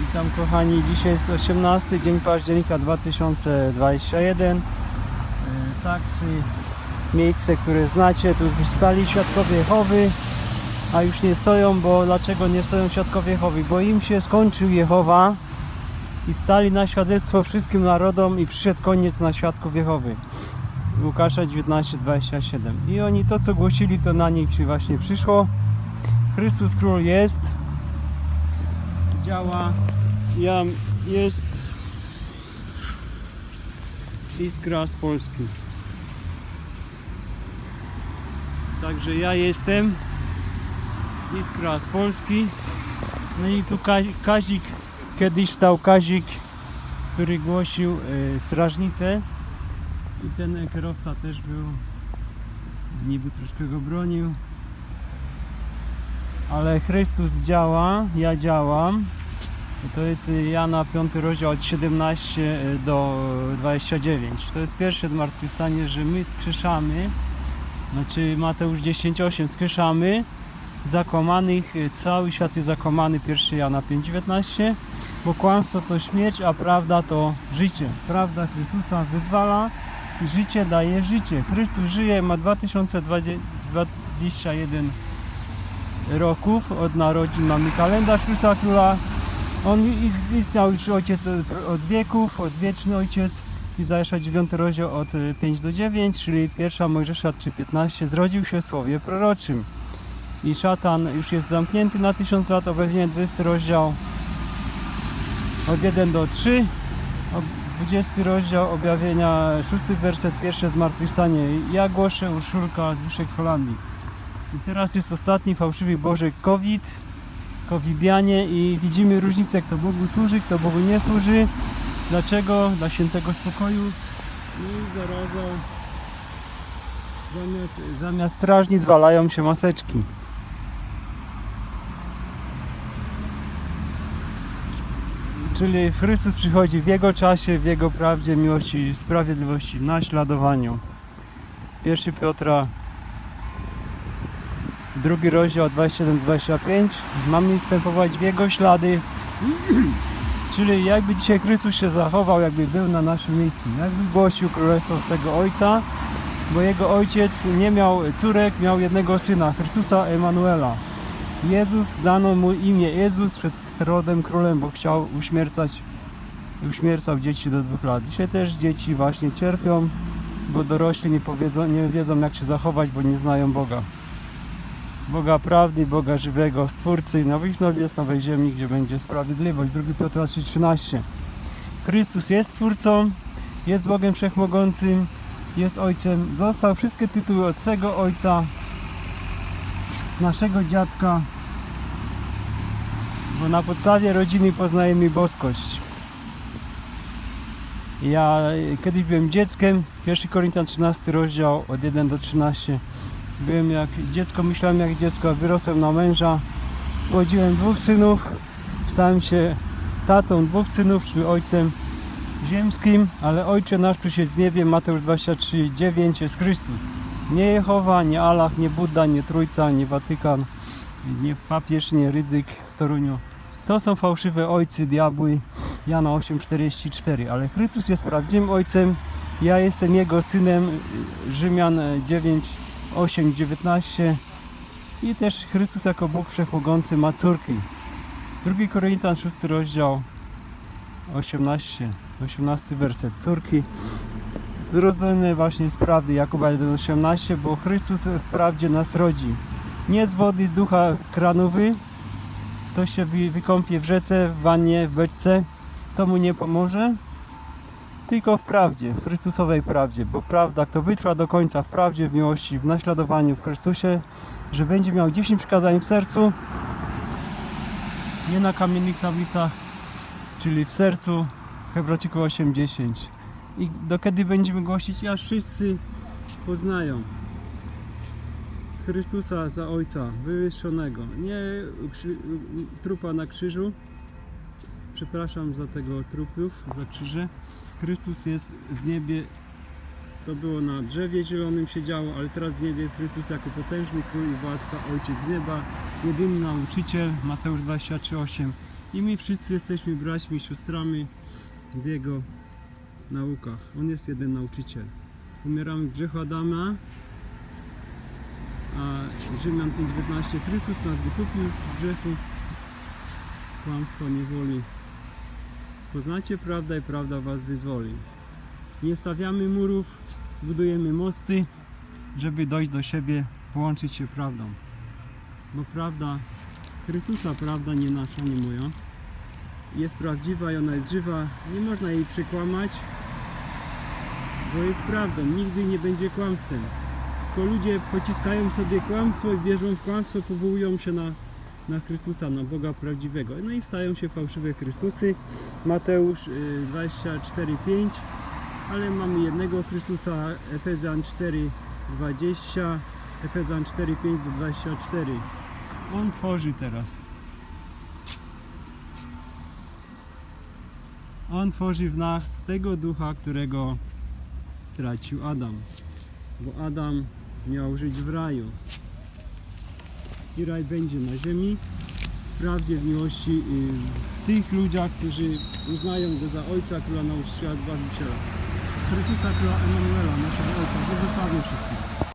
Witam kochani, dzisiaj jest 18 dzień października 2021 E, Taksy, miejsce, które znacie, tu już stali świadkowie Jehowy A już nie stoją, bo dlaczego nie stoją świadkowie Jehowy? Bo im się skończył Jehowa I stali na świadectwo wszystkim narodom i przyszedł koniec na świadków Jehowy. Łukasza 19:27 I oni to co głosili to na nich się właśnie przyszło. Chrystus Król jest działa. Ja jest Iskra z Polski. Także ja jestem Iskra z Polski. No i tu Ka- Kazik kiedyś stał Kazik który głosił e, strażnicę. I ten kierowca też był niby troszkę go bronił. Ale Chrystus działa, ja działam. To jest Jana 5 rozdział od 17 do 29. To jest pierwsze zmartwychwstanie, że my skrzeszamy, znaczy Mateusz 10:8 skrzeszamy zakłamanych, cały świat jest zakłamany 1 Jana 5:19, bo kłamstwo to śmierć, a prawda to życie. Prawda Chrystusa wyzwala i życie daje życie. Chrystus żyje, ma 2021 roków od narodzin mamy kalendarz Chrystusa Króla. On istniał już ojciec od- wieków, odwieczny ojciec. Izajasza 9 rozdział od y, 5 do 9, czyli pierwsza Mojżesza 3,15 zrodził się w słowie proroczym. I szatan już jest zamknięty na 1000 lat, objawienie 20 rozdział od 1 do 3. O- 20 rozdział objawienia, 6 werset, pierwsze zmartwychwstanie. Ja głoszę Urszulka z Wyszek Holandii. I teraz jest ostatni fałszywy Boże COVID, covidianie i widzimy różnicę, kto Bogu służy, kto Bogu nie służy. Dlaczego? Dla świętego spokoju. I zarazą zamiast, zamiast strażnic walają się maseczki. Czyli Chrystus przychodzi w Jego czasie, w Jego prawdzie, miłości, sprawiedliwości, naśladowaniu. 1 Piotra drugi rozdział 27-25 mamy wstępować w jego ślady. Czyli jakby dzisiaj Chrystus się zachował jakby był na naszym miejscu jakby głosił królestwo swego ojca bo jego ojciec nie miał córek miał jednego syna Chrystusa Emanuela. Jezus dano mu imię Jezus przed Herodem królem bo chciał uśmiercać uśmiercał dzieci do dwóch lat. Dzisiaj też dzieci właśnie cierpią bo dorośli nie, powiedzą, nie wiedzą jak się zachować bo nie znają Boga Boga prawdy, Boga żywego, Stwórcy nowych nowiec, nowej ziemi, gdzie będzie sprawiedliwość. 2 Piotra 3,13 Chrystus jest Stwórcą, jest Bogiem Wszechmogącym, jest Ojcem. Dostał wszystkie tytuły od swego Ojca, naszego dziadka, bo na podstawie rodziny poznajemy boskość. Ja kiedyś byłem dzieckiem, 1 Koryntian 13 rozdział od 1 do 13 Byłem jak dziecko, myślałem jak dziecko, wyrosłem na męża. Spłodziłem dwóch synów, stałem się tatą dwóch synów, czyli ojcem ziemskim, ale Ojcze nasz, tu się z niebie, Mateusz 23, 9 jest Chrystus. Nie Jehowa, nie Allah, nie Buddha, nie Trójca, nie Watykan, nie papież, nie Rydzyk w Toruniu. To są fałszywe ojcy, diabły, Jana 8,44, ale Chrystus jest prawdziwym ojcem, ja jestem jego synem, Rzymian 9, 8, 19 i też Chrystus jako Bóg Wszechmogący ma córki. 2 Koryntian 6 rozdział 18, 18 werset. Córki zrodzone właśnie z prawdy Jakuba 1,18, bo Chrystus w prawdzie nas rodzi. Nie z wody z ducha kranowy, to się wy- wykąpie w rzece, w wannie, w beczce, to mu nie pomoże, tylko w prawdzie, w Chrystusowej prawdzie, bo prawda, kto wytrwa do końca w prawdzie, w miłości, w naśladowaniu w Chrystusie, że będzie miał 10 przykazań w sercu, nie na kamiennych tablicach, czyli w sercu, Hebrajczyków 8:10. I do kiedy będziemy głosić, aż wszyscy poznają Chrystusa za Ojca, wywyższonego, nie trupa na krzyżu, przepraszam za tego trupów, za krzyże, Chrystus jest w niebie. To było na drzewie zielonym się działo, ale teraz w niebie Chrystus jako potężny król i władca, ojciec z nieba, jedyny nauczyciel, Mateusz 23:8 I my wszyscy jesteśmy braćmi, siostrami w Jego naukach. On jest jeden nauczyciel. Umieramy w grzechu Adama, a Rzymian 5.19 Chrystus nas wykupił z grzechu, kłamstwa, niewoli. Poznacie prawdę i prawda was wyzwoli. Nie stawiamy murów, budujemy mosty, żeby dojść do siebie, połączyć się prawdą. Bo prawda Chrystusa, prawda nie nasza, nie moja, jest prawdziwa i ona jest żywa. Nie można jej przekłamać, bo jest prawdą. Nigdy nie będzie kłamstwem. Tylko ludzie pociskają sobie kłamstwo i wierzą w kłamstwo, powołują się na, na Chrystusa, na Boga prawdziwego. No i stają się fałszywe Chrystusy. Mateusz y, 24:5 ale mamy jednego Chrystusa, Efezjan 4:20, Efezjan 4:5 do 24. On tworzy teraz. On tworzy w nas tego ducha, którego stracił Adam. Bo Adam miał żyć w raju. I raj będzie na ziemi, w prawdzie, w miłości i w tych ludziach, którzy uznają go za Ojca, Króla Nauczyciela, Zbawiciela. Chrystusa Króla Emanuela, naszego Ojca, błogosławię wszystkich.